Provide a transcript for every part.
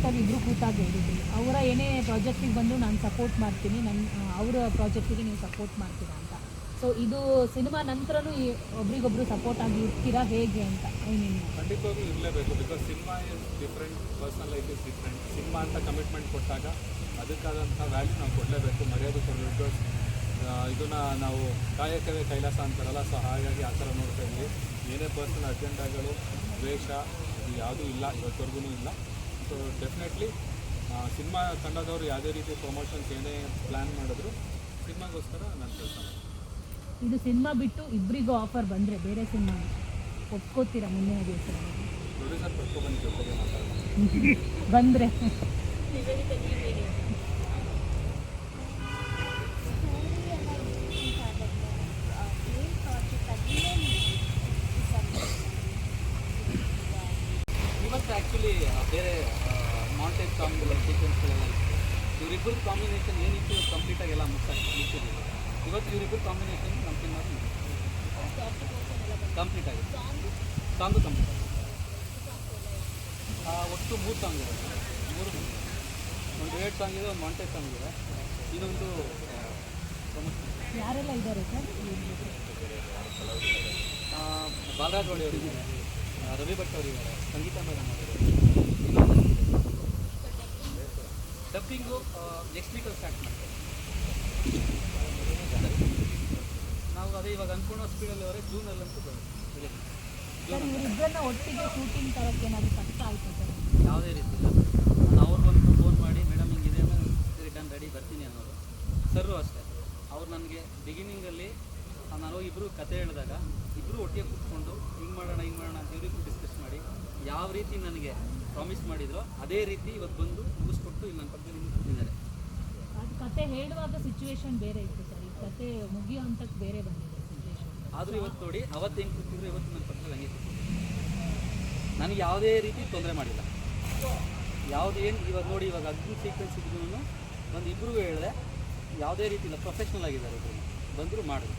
ನೈಟಾಗಿ ಇಬ್ಬರು ಕೂತಾಗಿ ಹೇಳಿದ್ವಿ ಅವರ ಏನೇ ಪ್ರಾಜೆಕ್ಟಿಗೆ ಬಂದು ನಾನು ಸಪೋರ್ಟ್ ಮಾಡ್ತೀನಿ. ನನ್ನ ಅವರ ಪ್ರಾಜೆಕ್ಟಿಗೆ ನೀವು ಸಪೋರ್ಟ್ ಮಾಡ್ತೀರಾ ಅಂತ. ಸೊ ಇದು ಸಿನಿಮಾ ನಂತರನೂ ಒಬ್ರಿಗೊಬ್ರು ಸಪೋರ್ಟ್ ಆಗಿ ಇರ್ತೀರಾ ಹೇಗೆ ಅಂತ? ಖಂಡಿತವಾಗ್ಲೂ ಇರಲೇಬೇಕು. Because cinema is different personal life is different cinema ಅಂತ ಕಮಿಟ್ಮೆಂಟ್ ಕೊಟ್ಟಾಗ ಅದಕ್ಕಾದಂಥ ವ್ಯಾಲ್ಯೂ ನಾವು ಕೊಡಲೇಬೇಕು. ಮರ್ಯಾದೆ ಕೊಡಬೇಕು. ಇದನ್ನ ನಾವು ಕಾಯಕವೇ ಕೈಲಾಸ ಅಂತಾರಲ್ಲ ಸೊ ಹಾಗಾಗಿ ಆ ಥರ ನೋಡ್ತಾ ಇದ್ದೀವಿ. ಏನೇ ಪರ್ಸನಲ್ ಅಜೆಂಡಾಗಳು ದ್ವೇಷ ಯಾವುದೂ ಇಲ್ಲ. ಇವತ್ತವರೆಗೂ ಇಲ್ಲ. ಸೊ ಡೆಫಿನೆಟ್ಲಿ ಸಿನಿಮಾ ತಂಡದವರು ಯಾವುದೇ ರೀತಿ ಪ್ರಮೋಷನ್ಸ್ ಏನೇ ಪ್ಲ್ಯಾನ್ ಮಾಡಿದ್ರು ಸಿನಿಮಾಗೋಸ್ಕರ ನಾನು ಕೆಲಸ ಮಾಡ್ತೀನಿ. ಇದು ಸಿನಿಮಾ ಬಿಟ್ಟು ಇಬ್ಬರಿಗೂ ಆಫರ್ ಬಂದರೆ ಬೇರೆ ಸಿನಿಮಾ ಒಪ್ಕೋತೀರಾ ಮುಂದಿನ ದಿವಸ? ಪ್ರೊಡ್ಯೂಸರ್ ಕರ್ಕೊಬಂದು ಬಂದರೆ ಇವತ್ತು ಆ್ಯಕ್ಚುಲಿ ಬೇರೆ ಮಾಂಟೇಜ್ ಸಾಂಗ್ಗಳ ಸೀಕ್ವೆನ್ಸ್ಗಳೆಲ್ಲ ಇವರಿಬ್ಬರ ಕಾಂಬಿನೇಷನ್ ಏನಿತ್ತು ಕಂಪ್ಲೀಟಾಗಿ ಎಲ್ಲ ಮುಗಿಸಾಗಿ ಮುಗಿಸಿದ್ದೀವಿ ಇವತ್ತು ಇವರಿಬ್ಬರ ಕಾಂಬಿನೇಷನ್ ನಮ್ಮ ಸಿನಿಮಾ ಕಂಪ್ಲೀಟ್ ಆಗಿದೆ ಸಾಂಗು ಕಂಪ್ಲೀಟ್ ಆಗಿದೆ ಒಟ್ಟು ಮೂರು ಸಾಂಗ್ ಇದೆ. ಮೂರು ಒಂದು ರೇಟ್ ಸಾಂಗ್ ಇದೆ ಒಂದು ಮಾಂಟೆ ಸಾಂಗ್ ಇದೆ. ಇನ್ನೊಂದು ಪ್ರಮೋಷನ್ ಯಾರೆಲ್ಲ ಇದ್ದಾರೆ ಸರ್? ಬಾಲರಾಜ್ ಹೊಳಿ ಅವರಿದ್ದಾರೆ ರವಿ ಭಟ್ ಅವರಿದ್ದಾರೆ ಸಂಗೀತ ಮೇಡಮ್ ಅವರಿದ್ದಾರೆ ಡಬ್ಬಿಂಗು ನೆಕ್ಸ್ಟ್ ವೀಕಲ್ಲಿ ಸ್ಟಾರ್ಟ್ ಮಾಡ್ತೇವೆ. ನಾವು ಅದೇ ಇವಾಗ ಅನ್ಕೊಳ್ಳೋ ಸ್ಪೀಡಲ್ಲಿ ಅವರೇ ಜೂನಲ್ಲಂತೂ ಬರುತ್ತೆ. ಸರ್ ಇವರಿಬ್ಬರನ್ನ ಒಟ್ಟಿಗೆ ಶೂಟಿಂಗ್ ತರಕ್ಕೆ ಏನಾದರೂ ಕಷ್ಟ ಆಯಿತು ಸರ್? ಯಾವುದೇ ರೀತಿ ಇಲ್ಲ ನಾನು ಅವ್ರು ಬಂದು ಫೋನ್ ಮಾಡಿ ಮೇಡಮ್ ಹಿಂಗಿದೆ ರಿಟರ್ನ್ ರೆಡಿ ಬರ್ತೀನಿ ಅನ್ನೋರು ಸರ್ರು ಅಷ್ಟೇ. ಅವ್ರು ನನಗೆ ಬಿಗಿನಿಂಗಲ್ಲಿ ನಾನು ಇಬ್ಬರು ಕತೆ ಹೇಳಿದಾಗ ಇಬ್ಬರು ಒಟ್ಟಿಗೆ ಕೂತ್ಕೊಂಡು ಹಿಂಗೆ ಮಾಡೋಣ ಹಿಂಗೆ ಮಾಡೋಣ ಅಂತ ಇವ್ರಿಗೂ ಡಿಸ್ಕಸ್ ಮಾಡಿ ಯಾವ ರೀತಿ ನನಗೆ ಪ್ರಾಮಿಸ್ ಮಾಡಿದ್ರು. ಅದೇ ರೀತಿ ಇವತ್ತು ಬಂದು ಮುಗಿಸ್ಕೊಟ್ಟು ಇಲ್ಲಿ ನನ್ನ ಪಕ್ಕದಲ್ಲಿ ಕೂತಿದ್ದಾರೆ ಅದು ಕತೆ ಹೇಳುವಾಗ ಸಿಚುವೇಶನ್ ಬೇರೆ ಇತ್ತು ಸರ್. ಈ ಕತೆ ಮುಗಿಯೋ ಹಂತಕ್ಕೆ ಬೇರೆ ಬಂದಿದೆ ಸಿಚುವೇಶನ್ ಆದರೂ ಇವತ್ತು ನೋಡಿ ಅವತ್ತು ಹೆಂಗೆ ಕೂತಿದ್ರು ಇವತ್ತು ನನ್ನ ಪಕ್ಕದಲ್ಲಿ ಹಂಗೆ ಕೂತಿದ್ರು. ನನಗೆ ಯಾವುದೇ ರೀತಿ ತೊಂದರೆ ಮಾಡಿಲ್ಲ. ಯಾವುದೇನು ಇವಾಗ ನೋಡಿ ಇವಾಗ ಅಗ್ನಿ ಸೀಕ್ವೆನ್ಸ್ ಇದ್ರೂ ಒಂದು ಇಬ್ಬರಿಗೂ ಹೇಳಿದೆ ಯಾವುದೇ ರೀತಿ ಇಲ್ಲ ಪ್ರೊಫೆಷ್ನಲ್ ಆಗಿದ್ದಾರೆ ಇಬ್ಬರು ಬಂದರೂ ಮಾಡಿದ್ರು.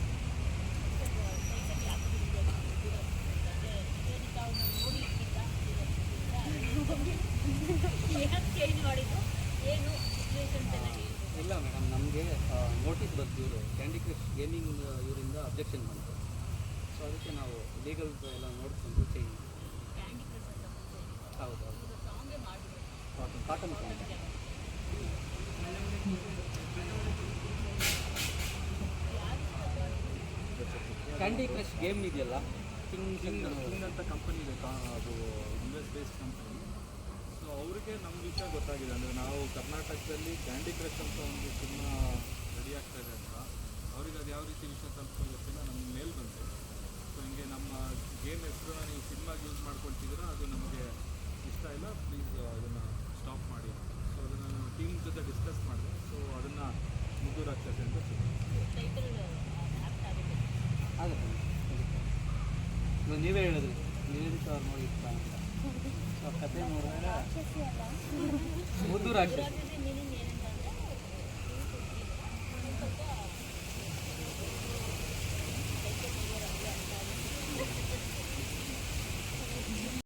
ಇಲ್ಲ ಮೇಡಮ್, ನಮಗೆ ನೋಟಿಸ್ ಬಂತು ಇವರು. ಕ್ಯಾಂಡಿ ಕ್ರಶ್ ಗೇಮಿಂಗ್ ಇವರಿಂದ ಅಬ್ಜೆಕ್ಷನ್ ಬಂತು. ಸೊ ಅದಕ್ಕೆ ನಾವು ಲೀಗಲ್ ಎಲ್ಲ ನೋಡಿಕೊಂಡು ಚೇಂಜ್ ಹೌದು ಹೌದು. ಕಾಟನ್ ಕ್ಯಾಂಡಿ ಕ್ರಶ್ ಗೇಮ್ ಇದೆಯಲ್ಲ? ಕಿಂಗ್ ಕಿಂಗ್ ಅಂತ ಕಂಪನಿ ಇದೆ. ಅದು ಯು ಎಸ್ ಬೇಸ್ಡ್ ಕಂಪನಿ ಅವರಿಗೆ ನಮ್ಮ ವಿಷಯ ಗೊತ್ತಾಗಿದೆ. ಅಂದರೆ ನಾವು ಕರ್ನಾಟಕದಲ್ಲಿ ಕ್ಯಾಂಡಿ ಕ್ರಶ್ ಅಂತ ಒಂದು ಸಿನಿಮಾ ರೆಡಿ ಆಗ್ತಾ ಇದೆ ಅಂತ. ಅವ್ರಿಗೆ ಅದು ಯಾವ ರೀತಿ ವಿಷಯ ತಲುಪೋ ಗೊತ್ತಿಲ್ಲ ನಮ್ಗೆ ಮೇಲ್ ಬಂತು ಸೊ ಹಿಂಗೆ ನಮ್ಮ ಗೇಮ್ ಹೆಸರನ್ನ ನೀವು ಸಿನಿಮಾಗೆ ಯೂಸ್ ಮಾಡ್ಕೊಳ್ತಿದ್ದೀರಾ, ಅದು ನಮಗೆ ಇಷ್ಟ ಇಲ್ಲ. ಪ್ಲೀಸ್ ಅದನ್ನು ಸ್ಟಾಪ್ ಮಾಡಿ ಸೊ ಅದನ್ನು ನಾನು ಟೀಮ್ ಜೊತೆ ಡಿಸ್ಕಸ್ ಮಾಡಿದೆ. ಸೊ ಅದನ್ನು ಮುದ್ದು ರಾಕ್ಷಸ ಅಂತ ಆಗುತ್ತೆ. ನೀವೇ ಹೇಳಿದ್ರಿ, ನೀವೇ ಅವ್ರು ನೋಡಿ ಇಷ್ಟ ಅಂತ. ಕತೆ ನೋಡಿದ್ರೆ ಓದು ರಾಕ್ಷಸ